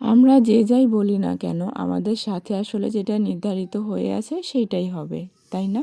আমরা যে যাই বলি না কেন, আমাদের সাথে আসলে যেটা নির্ধারিত হয়ে আছে সেইটাই হবে, তাই না?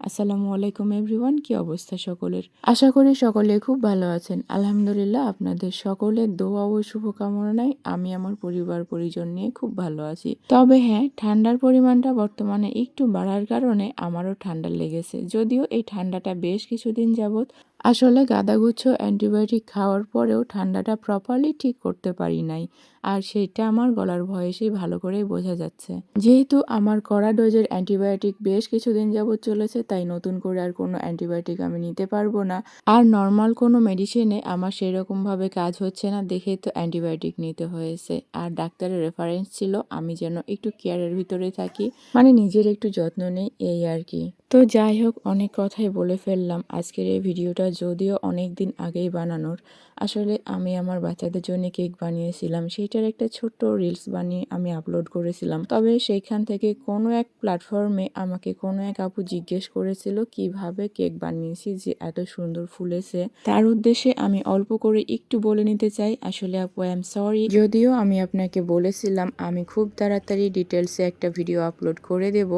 আসসালামু আলাইকুম এভরিওয়ান, কি অবস্থা সকলের? আশা করি সকলে খুব ভালো আছেন। আলহামদুলিল্লাহ আপনাদের সকলের দোয়া ও শুভকামনায় আমি আমার পরিবার পরিজন নিয়ে খুব ভালো আছি। তবে হ্যাঁ ঠান্ডার পরিমাণটা বর্তমানে একটু বাড়ার কারণে আমারও ঠান্ডা লেগেছে। যদিও এই ঠান্ডাটা বেশ কিছুদিন যাবৎ আসলে গাদাগুচ্ছ অ্যান্টিবায়োটিক খাওয়ার পরেও ঠান্ডাটা প্রপারলি ঠিক করতে পারি নাই। আর সেটা আমার গলার ভয়েসেই ভালো করেই বোঝা যাচ্ছে। যেহেতু আমার কড়া ডোজের অ্যান্টিবায়োটিক বেশ কিছুদিন যাবৎ চলেছে, তাই নতুন করে আর কোনো অ্যান্টিবায়োটিক আমি নিতে পারব না। আর নর্মাল কোনো মেডিসিনে আমার সেরকমভাবে কাজ হচ্ছে না দেখেই তো অ্যান্টিবায়োটিক নিতে হয়েছে। আর ডাক্তারের রেফারেন্স ছিল, আমি যেন একটু কেয়ারের ভিতরে থাকি মানে নিজের একটু যত্ন নেই, এই আর কি। তো যাই হোক, অনেক কথাই বলে ফেললাম আজকের এই ভিডিওটা যদিও অনেক দিন আগেই বানানোর। আসলে আমি আমার বাচ্চাদের জন্য কেক বানিয়েছিলাম, সেইটার একটা ছোট্ট রিলস বানিয়ে আমি আপলোড করেছিলাম। তবে সেইখান থেকে কোনো এক প্ল্যাটফর্মে আমাকে কোনো এক আপু জিজ্ঞেস করেছিল, কীভাবে কেক বানিয়েছি যে এত সুন্দর ফুলেছে? তার উদ্দেশ্যে আমি অল্প করে একটু বলে নিতে চাই। আসলে আপু আই এম সরি যদিও আমি আপনাকে বলেছিলাম, আমি খুব তাড়াতাড়ি ডিটেলসে একটা ভিডিও আপলোড করে দেব।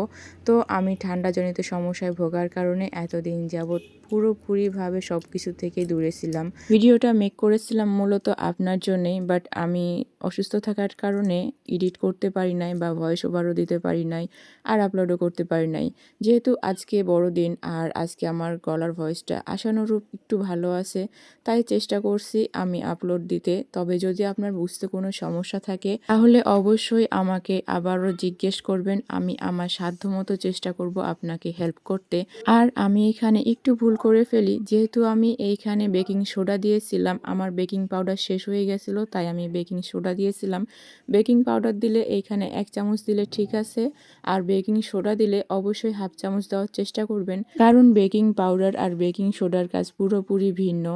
তো আমি ঠান্ডাজনিত সমস্যায় ভোগার কারণে এতদিন যাবৎ পুরোপুরিভাবে সব কিছু থেকে দূরে ছিলাম। ভিডিওটা মেক করেছিলাম মূলত আপনার জন্যেই বাট আমি অসুস্থ থাকার কারণে এডিট করতে পারি নাই বা ভয়েস ওভারও দিতে পারি নাই আর আপলোডও করতে পারি নাই। যেহেতু আজকে বড় দিন আর আজকে আমার গলার ভয়েসটা আশানুরূপ একটু ভালো আছে, তাই চেষ্টা করছি আমি আপলোড দিতে। তবে যদি আপনার বুঝতে কোনো সমস্যা থাকে, তাহলে অবশ্যই আমাকে আবারও জিজ্ঞেস করবেন। আমি আমার সাধ্যমতো চেষ্টা করব আপনাকে হেল্প করতে। আর আমি এখানে একটু ভুল করে ফেলি। যেহেতু আমি এইখানে বেকিং সোডা দিয়েছিলাম, আমার বেকিং পাউডার শেষ হয়ে গেছিল, তাই আমি বেকিং সোডা দিয়েছিলাম। বেকিং পাউডার দিলে এইখানে এক চামচ দিলে ঠিক আছে, আর বেকিং সোডা দিলে অবশ্যই হাফ চামচ দেওয়ার চেষ্টা করবেন। কারণ বেকিং পাউডার আর বেকিং সোডার কাজ পুরোপুরি ভিন্ন।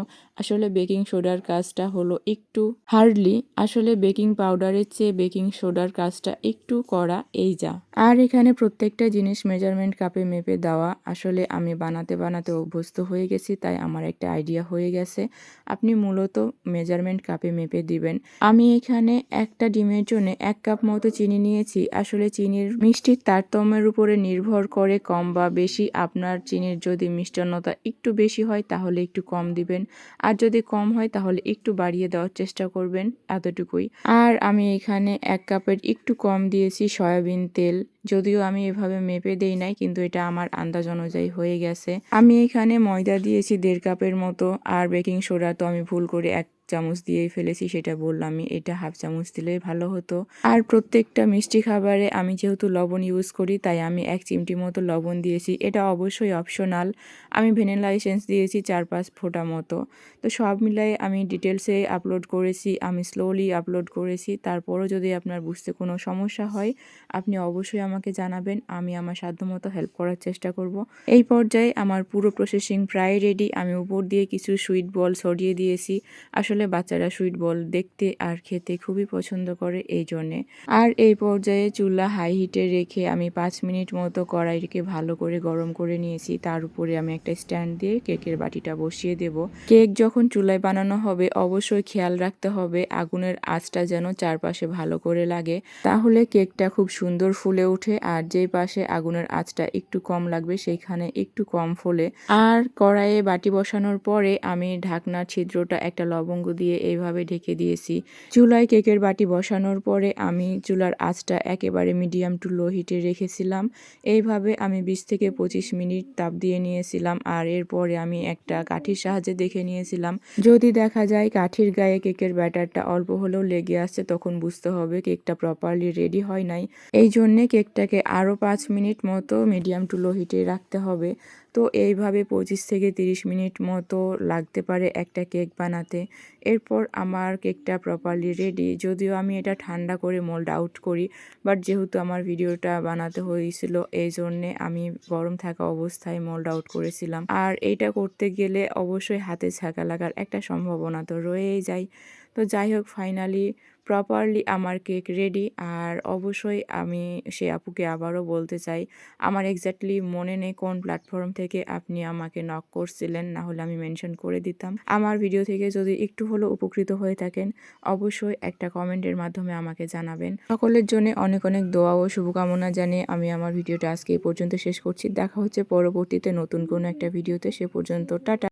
আসলে বেকিং সোডার কাজটা হলো একটু হার্ডলি, আসলে বেকিং পাউডারের চেয়ে বেকিং সোডার কাজটা একটু করা, এই যা। আর এখানে প্রত্যেকটা জিনিস মেজারমেন্ট কাপে মেপে দেওয়া, আসলে আমি বানাতে বানাতে অভ্যস্ত হয়ে গেছি, তাই আমার একটা আইডিয়া হয়ে গেছে। আপনি মূলত মেজারমেন্ট কাপে মেপে দিবেন। আমি এখানে একটা ডিমের জন্য এক কাপ মতো চিনি নিয়েছি। আসলে চিনির মিষ্টির তারতম্যের উপরে নির্ভর করে কম বা বেশি। আপনার চিনির যদি মিষ্টান্নতা একটু বেশি হয়, তাহলে একটু কম দিবেন। আর যদি কম হয়, তাহলে একটু বাড়িয়ে দেওয়ার চেষ্টা করবেন, এতটুকুই। আর আমি এখানে এক কাপের একটু কম দিয়েছি, সয়াবিন তেল। যদিও আমি এভাবে মেপে দেই নাই, কিন্তু এটা আমার আন্দাজ অনুযায়ী হয়ে গেছে। আমি এখানে ময়দা দিয়েছি দেড় কাপের মতো, আর বেকিং সোডা তো আমি ভুল করে এক চামচ দিয়েই ফেলেছি, সেটা বললামই। এটা হাফ চামচ দিলেই ভালো হতো। আর প্রত্যেকটা মিষ্টি খাবারে আমি যেহেতু লবণ ইউজ করি, তাই আমি এক চিমটি মতো লবণ দিয়েছি। এটা অবশ্যই অপশনাল আমি ভেনিলা এসেন্স দিয়েছি চার পাঁচ ফোঁটা মতো। তো সব মিলাই আমি ডিটেলসে আপলোড করেছি, আমি স্লোলি আপলোড করেছি। তারপরও যদি আপনার বুঝতে কোনো সমস্যা হয়, আপনি অবশ্যই আমাকে জানাবেন। আমি আমার সাধ্যমতো হেল্প করার চেষ্টা করব। এই পর্যায়ে আমার পুরো প্রসেসিং প্রায় রেডি আমি উপর দিয়ে কিছু সুইট বল ছড়িয়ে দিয়েছি। আসলে বাচ্চারা সুইট বল দেখতে আর খেতে খুবই পছন্দ করে এই জন্যে। আর এই পর্যায়ে চুলা হাই হিটে রেখে আমি পাঁচ মিনিট মতো কড়াইকে ভালো করে গরম করে নিয়েছি। তার উপরে আমি একটা স্ট্যান্ড দিয়ে কেকের বাটিটা বসিয়ে দেব। কেক যখন চুলায় বানানো হবে, অবশ্যই খেয়াল রাখতে হবে আগুনের আঁচটা যেন চারপাশে ভালো করে লাগে। তাহলে কেকটা খুব সুন্দর ফুলে ওঠে আর যেই পাশে আগুনের আঁচটা একটু কম লাগবে, সেইখানে একটু কম ফোলে। আর কড়াইয়ে বাটি বসানোর পরে আমি ঢাকনার ছিদ্রটা, একটা লবঙ্গ দিয়ে এইভাবে ঢেকে দিয়েছি। চুলায় কেকের বাটি বসানোর পরে আমি চুলার আঁচটা একেবারে মিডিয়াম টু লো হিটে রেখেছিলাম। এইভাবে আমি বিশ থেকে পঁচিশ মিনিট তাপ দিয়ে নিয়েছিলাম আর এরপরে আমি একটা কাঠির সাহায্যে দেখে নিয়েছিলাম। যদি দেখা যায় কাঠির গায়ে কেকের ব্যাটারটা অল্প হলেও লেগে আসছে তখন বুঝতে হবে কেকটা প্রপারলি রেডি হয় নাই। এই জন্যে কেকটাকে আরও পাঁচ মিনিট মতো মিডিয়াম টু লো হিটে রাখতে হবে। তো এইভাবে পঁচিশ থেকে তিরিশ মিনিট মতো লাগতে পারে একটা কেক বানাতে। এরপর আমার কেকটা প্রপারলি রেডি যদিও আমি এটা ঠান্ডা করে মোল্ড আউট করি বাট যেহেতু আমার ভিডিওটা বানাতে হয়েছিল, এই জন্যে আমি গরম থাকা অবস্থায় মোল্ড আউট করেছিলাম। আর এইটা করতে গেলে অবশ্যই হাতে ছাকা লাগার একটা সম্ভাবনা তো রয়েই যায়। তো যাই হোক ফাইনালি প্রপারলি আমার কেক রেডি আর অবশ্যই আমি সে আপুকে আবারও বলতে চাই, আমার এক্স্যাক্টলি মনে নেই কোন প্ল্যাটফর্ম থেকে আপনি আমাকে নক করছিলেন, না হলে আমি মেনশন করে দিতাম। আমার ভিডিও থেকে যদি একটু হলেও উপকৃত হয়ে থাকেন, অবশ্যই একটা কমেন্টের মাধ্যমে আমাকে জানাবেন। সকলের জন্য অনেক অনেক দোয়া ও শুভকামনা জানিয়ে আমি আমার ভিডিওটা আজকে এই পর্যন্ত শেষ করছি। দেখা হচ্ছে পরবর্তীতে নতুন কোনো একটা ভিডিওতে সে পর্যন্ত টাটা।